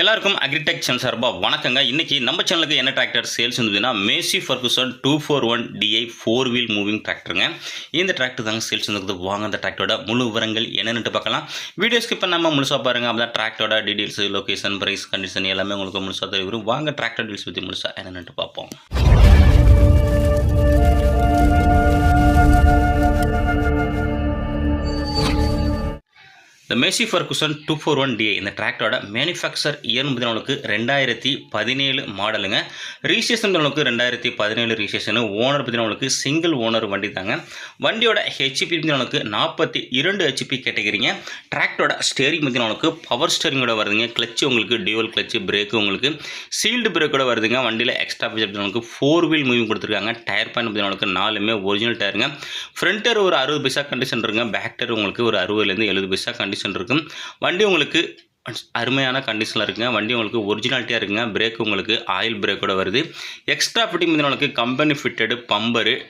எல்லாருக்கும் agritech channel சார்பாக வணக்கங்க. இன்றைக்கி நம்ம சேனலுக்கு என்ன டிராக்டர் சேல்ஸ் வந்ததுன்னா Massey Ferguson two four one DI four wheel moving டிராக்டருங்க இந்த டிராக்டர் தாங்க சேல்ஸ் வந்துருக்குது. வாங்க அந்த டிராக்டரோட முழு விவரங்கள் என்னென்னு பார்க்கலாம். வீடியோ ஸ்கிப் பண்ணாமல் முழுசாக பாருங்கள் அப்போ தான் டிராக்டரோட டீடெயில்ஸ் லொகேஷன் ப்ரைஸ் கண்டிஷன் எல்லாமே உங்களுக்கு முழுசாக தெரியும். வாங்க டிராக்டர் டீல்ஸ் பற்றி முழுசாக என்னென்னு பார்ப்போம். இந்த Massey Ferguson two four one DA இந்த டிராக்டரோட மேனுஃபேக்சர் இயர் பதினொன்றுக்கு ரெண்டாயிரத்தி பதினேழு மாடலுங்க ரிஜிஸ்ட்ரேஷன் பதினொன்றுக்கு ரெண்டாயிரத்தி பதினேழு ரிஜிஸ்ட்ரேஷன் ஓனர் பதினொன்றுக்கு சிங்கிள் ஓனர் வண்டி தாங்க வண்டியோட ஹெச்பி பதினொன்றுக்கு நாற்பத்தி இரண்டு ஹெச்பி கேட்டகிரிங்க. டிராக்டரோட ஸ்டேரிங் பதினொன்றுக்கு பவர் ஸ்டேரிங்கோட வருதுங்க. கிளச்சு உங்களுக்கு டியூவல் கிளச்சு பிரேக்கு உங்களுக்கு. சீல்டு பிரேக்கோட வருதுங்க. வண்டியில் extra feature four wheel moving கொடுத்துருக்காங்க. டயர் பேன் பதினொன்றுக்கு நாலுமே ஒரிஜினல் டயருங்க ஃப்ரண்ட் டயர் ஒரு அறுபது பைசா கண்டிஷன் இருக்குங்க. பேக் டயர் உங்களுக்கு ஒரு அறுபதுலேருந்து எழுபது பைசா கண்டிஷன் இருக்கும். வண்டி உங்களுக்கு அருமையான கண்டிஷனில் இருக்குங்க. வண்டி உங்களுக்கு ஒரிஜினாலிட்டியாக இருக்குங்க. பிரேக் உங்களுக்கு ஆயில் பிரேக்கோட வருது. எக்ஸ்ட்ரா ஃபிட்டிங் உங்களுக்கு company fitted bumper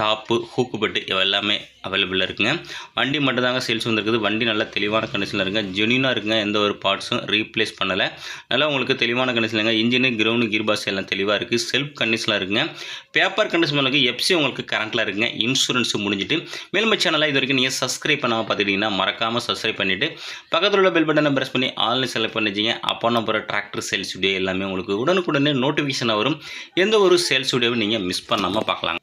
top hook bed எல்லாமே அவைலபிளாக இருக்குங்க. வண்டி மட்டும்தாங்க சேல்ஸ் வந்துருக்குது. வண்டி நல்ல தெளிவான கண்டிஷனில் இருக்குங்க. ஜெனியூனாக இருக்குங்க. எந்த ஒரு பார்ட்ஸும் ரீப்ளேஸ் பண்ணலை. நல்லா உங்களுக்கு தெளிவான கண்டிஷனில் இருக்குங்க. இன்ஜினு கிரவுண்டு கீர் பாஸ் எல்லாம் தெளிவாக இருக்குது செல்ஃப் கண்டிஷனில் இருக்குங்க. பேப்பர் கண்டிஷன் இருக்குது எஃப்சி உங்களுக்கு கரண்ட்டில் இருக்குங்க. இன்சூரன்ஸ் முடிஞ்சிட்டு. மேலும் சேனலாக இது வரைக்கும் நீங்கள் சப்ஸ்கிரைப் பண்ணாமல் பார்த்துக்கிட்டிங்கன்னா மறக்காமல் சப்ஸ்கிரைப் பண்ணிவிட்டு பக்கத்தில் உள்ள பெல் பட்டனை ப்ரெஸ் பண்ணி ஆன்லைன் செலக்ட் பண்ணிச்சிங்க அப்போ நம்ம போகிற டிராக்டர் சேல்ஸ் வீடியோ எல்லாமே உங்களுக்கு உடனுக்குடனே நோட்டிஃபிகேஷனாக வரும். எந்த ஒரு சேல்ஸ் வீடியோவும் நீங்கள் மிஸ் பண்ணாமல் பார்க்கலாம்.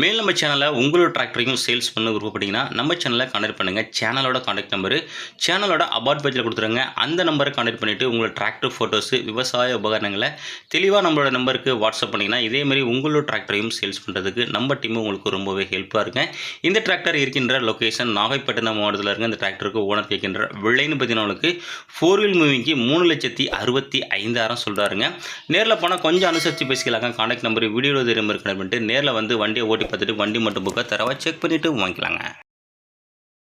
மேல் நம்ம சேனலில் உங்களோட டிராக்டரையும் சேல்ஸ் பண்ண விருப்பப்பட்டீங்கன்னா நம்ம சேனலை கான்டெக்ட் பண்ணுங்கள் சேனலோட கான்டெக்ட் நம்பரு சேனலோட அபார்ட் பேஜில் கொடுத்துருங்க. அந்த நம்பரை கான்டெக்ட் பண்ணிவிட்டு உங்களோட டிராக்டர் ஃபோட்டோஸு விவசாய உபகரணங்களை தெளிவாக நம்மளோட நம்பருக்கு வாட்ஸ்அப் பண்ணிங்கன்னா இதேமாதிரி உங்களோட டிராக்டரையும் சேல்ஸ் பண்ணுறதுக்கு நம்ம டீம் உங்களுக்கு ரொம்பவே ஹெல்ப்பாக இருக்குங்க இந்த டிராக்டர் இருக்கின்ற லொக்கேஷன் நாகைப்பட்டினம் மாவட்டத்தில் இருக்க இந்த டிராக்டருக்கு ஓனர் கேட்கின்ற விலைன்னு பார்த்தீங்கன்னா ஃபோர் வீல் மூவிங்க்கு மூணு லட்சத்தி அறுபத்தி ஐந்தாயிரம் சொல்கிறாருங்க நேரில் போனால் கொஞ்சம் அனுசரித்து பேசிக்கலாங்க. கான்டாக்ட் நம்பர் வீடியோவில் தெரியும் கனெக்ட் பண்ணிட்டு நேரில் வந்து வண்டியை ஓட்டி பார்த்துட்டு வண்டி மட்டும் புக்கை தரவா செக் பண்ணிவிட்டு வாங்கிக்கலாங்க.